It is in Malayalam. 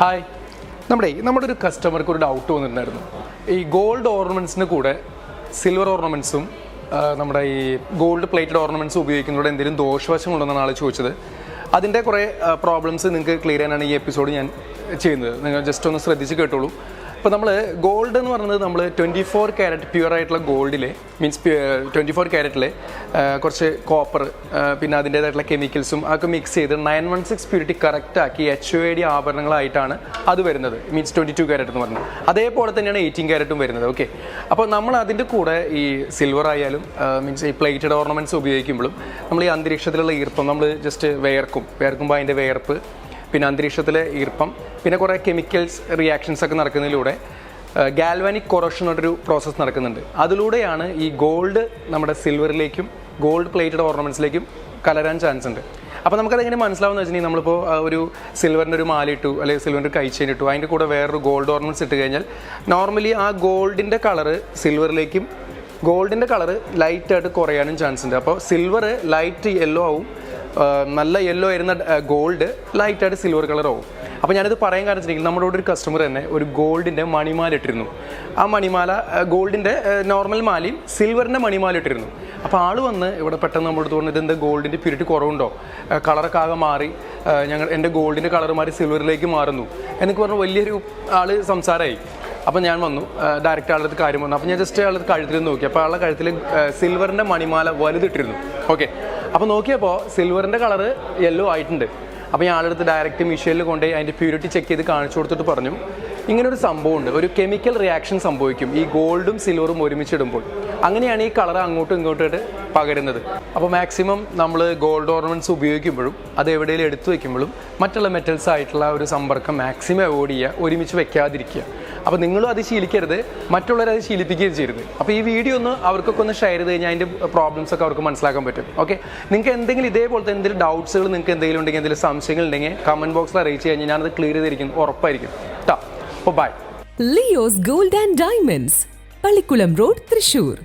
ഹായ് നമ്മുടെ നമ്മുടെ ഒരു കസ്റ്റമർക്ക് ഒരു ഡൗട്ട് വന്നിട്ടുണ്ടായിരുന്നു. ഈ ഗോൾഡ് ഓർണമെന്റ്സിന് കൂടെ സിൽവർ ഓർണമെന്റ്സും നമ്മുടെ ഈ ഗോൾഡ് പ്ലേറ്റഡ് ഓർണമെന്റ്സ് ഉപയോഗിക്കുന്നതോടെ എന്തെങ്കിലും ദോഷവശങ്ങളുണ്ടെന്നാണ് ആൾ ചോദിച്ചത്. അതിന്റെ കുറേ പ്രോബ്ലംസ് നിങ്ങൾക്ക് ക്ലിയർ ചെയ്യാനാണ് ഈ എപ്പിസോഡ് ഞാൻ ചെയ്യുന്നത്. നിങ്ങൾ ജസ്റ്റ് ഒന്ന് ശ്രദ്ധിച്ച് കേട്ടോളൂ. ഇപ്പോൾ നമ്മൾ ഗോൾഡ് എന്ന് പറയുന്നത് നമ്മൾ ട്വന്റി ഫോർ ക്യാരറ്റ് പ്യുവർ ആയിട്ടുള്ള ഗോൾഡിലെ മീൻസ് ട്വന്റി ഫോർ ക്യാരറ്റിലെ കുറച്ച് കോപ്പർ പിന്നെ അതിന്റേതായിട്ടുള്ള കെമിക്കൽസും അതൊക്കെ മിക്സ് ചെയ്ത് nine one six purity correct ആക്കി എച്ച് ഒ ഡി ആഭരണങ്ങളായിട്ടാണ് അത് വരുന്നത്. മീൻസ് ട്വന്റി ടു ക്യാരറ്റ് എന്ന് പറയുന്നത്. അതേപോലെ തന്നെയാണ് എയ്റ്റീൻ ക്യാരറ്റും വരുന്നത്. ഓക്കെ അപ്പോൾ നമ്മൾ അതിന്റെ കൂടെ ഈ സിൽവർ ആയാലും മീൻസ് ഈ പ്ലേറ്റഡ് ഓർണമെന്റ്സ് ഉപയോഗിക്കുമ്പോഴും നമ്മൾ ഈ അന്തരീക്ഷത്തിലുള്ള ഈർപ്പം നമ്മൾ ജസ്റ്റ് വേർക്കും വേർക്കുമ്പോൾ അതിന്റെ വേർപ്പ് പിന്നെ അന്തരീക്ഷത്തിലെ ഈർപ്പം പിന്നെ കുറേ കെമിക്കൽസ് റിയാക്ഷൻസ് ഒക്കെ നടക്കുന്നതിലൂടെ ഗാൽവാനിക് കൊറോഷൻ എന്നൊരു പ്രോസസ്സ് നടക്കുന്നുണ്ട്. അതിലൂടെയാണ് ഈ ഗോൾഡ് നമ്മുടെ സിൽവറിലേക്കും ഗോൾഡ് പ്ലേറ്റഡ് ഓർണമെന്റ്സിലേക്കും കലരാൻ ചാൻസ് ഉണ്ട്. അപ്പോൾ നമുക്കത് എങ്ങനെ മനസ്സിലാവുന്ന വെച്ചിട്ടുണ്ടെങ്കിൽ നമ്മളിപ്പോൾ ഒരു സിൽവറിന്റെ ഒരു മാല ഇട്ടു അല്ലെങ്കിൽ സിൽവറിന്റെ കൈച്ചെയിൻ ഇട്ടു അതിന്റെ കൂടെ വേറൊരു ഗോൾഡ് ഓർണമെന്റ്സ് ഇട്ട് കഴിഞ്ഞാൽ നോർമലി ആ ഗോൾഡിന്റെ കളറ് സിൽവറിലേക്കും ഗോൾഡിന്റെ കളറ് ലൈറ്റായിട്ട് കുറയാനും ചാൻസ് ഉണ്ട്. അപ്പോൾ സിൽവർ ലൈറ്റ് യെല്ലോ ആവും നല്ല യെല്ലോ ആയിരുന്ന ഗോൾഡ് ലൈറ്റായിട്ട് സിൽവർ കളർ ആവും. അപ്പോൾ ഞാനിത് പറയാൻ കാരണം വെച്ചിട്ടുണ്ടെങ്കിൽ നമ്മുടെ ഒരു കസ്റ്റമർ തന്നെ ഒരു ഗോൾഡിന്റെ മണിമാല ഇട്ടിരുന്നു. ആ മണിമാല ഗോൾഡിന്റെ നോർമൽ മാലയും സിൽവറിന്റെ മണിമാല ഇട്ടിരുന്നു. അപ്പോൾ ആൾ വന്ന് ഇവിടെ പെട്ടെന്ന് നമ്മളോട് തോന്നുന്നത് ഇതെന്താ ഗോൾഡിന്റെ പ്യൂരിറ്റി കുറവുണ്ടോ? കളറൊക്കെ ആകെ മാറി. ഞങ്ങൾ എന്റെ ഗോൾഡിന്റെ കളർ മാറി സിൽവറിലേക്ക് മാറുന്നു. എന്നൊക്കെ പറഞ്ഞ് വലിയൊരു ആൾ സംസാരമായി അപ്പോൾ ഞാൻ വന്നു. ഡയറക്റ്റ് ആളുടെ അടുത്ത് കാര്യം വന്നു. അപ്പോൾ ഞാൻ ജസ്റ്റ് ആളുടെ കഴുത്തിൽ നോക്കി. അപ്പോൾ ആളുടെ കഴുത്തിൽ സിൽവറിന്റെ മണിമാല വലുതിട്ടിരുന്നു. ഓക്കെ അപ്പോൾ നോക്കിയപ്പോൾ സിൽവറിന്റെ കളറ് യെല്ലോ ആയിട്ടുണ്ട്. അപ്പോൾ ഞാൻ ആളുടെ അടുത്ത് ഡയറക്റ്റ് മിഷീനിൽ കൊണ്ടുപോയി അതിന്റെ പ്യൂരിറ്റി ചെക്ക് ചെയ്ത് കാണിച്ചു കൊടുത്തിട്ട് പറഞ്ഞു. ഇങ്ങനൊരു സംഭവമുണ്ട്. ഒരു കെമിക്കൽ റിയാക്ഷൻ സംഭവിക്കും. ഈ ഗോൾഡും സിൽവറും ഒരുമിച്ചിടുമ്പോൾ. അങ്ങനെയാണ് ഈ കളർ അങ്ങോട്ടും ഇങ്ങോട്ടുമായിട്ട് പകരുന്നത്. അപ്പോൾ മാക്സിമം നമ്മൾ ഗോൾഡ് ഓർണമെന്റ്സ് ഉപയോഗിക്കുമ്പോഴും അത് എവിടെയെങ്കിലും എടുത്തു വയ്ക്കുമ്പോഴും മറ്റുള്ള മെറ്റൽസ് ആയിട്ടുള്ള ഒരു സമ്പർക്കം മാക്സിമം അവോയ്ഡ് ചെയ്യുക ഒരുമിച്ച് വെക്കാതിരിക്കുക. അപ്പോൾ നിങ്ങളും അത് ശീലിക്കരുത് മറ്റുള്ളവരെ അത് ശീലിപ്പിക്കുകയും ചെയ്യരുത്. അപ്പോൾ ഈ വീഡിയോ ഒന്ന് അവർക്കൊക്കെ ഒന്ന് ഷെയർ ചെയ്ത് കഴിഞ്ഞാൽ അതിന്റെ പ്രോബ്ലംസ് ഒക്കെ അവർക്ക് മനസ്സിലാക്കാൻ പറ്റും. ഓക്കെ നിങ്ങൾക്ക് എന്തെങ്കിലും ഇതേപോലത്തെ എന്തെങ്കിലും ഡൗട്ട്സുകൾ നിങ്ങൾക്ക് എന്തെങ്കിലും ഉണ്ടെങ്കിൽ എന്തെങ്കിലും സംശയങ്ങൾ ഉണ്ടെങ്കിൽ കമന്റ് ബോക്സിൽ അറിയിച്ച് കഴിഞ്ഞാൽ ഞാനത് ക്ലിയർ ചെയ്തിരിക്കും ഉറപ്പായിരിക്കും. കേട്ടോ അപ്പോൾ bye Leo's Gold and Diamonds Pallikulam road Thrissur.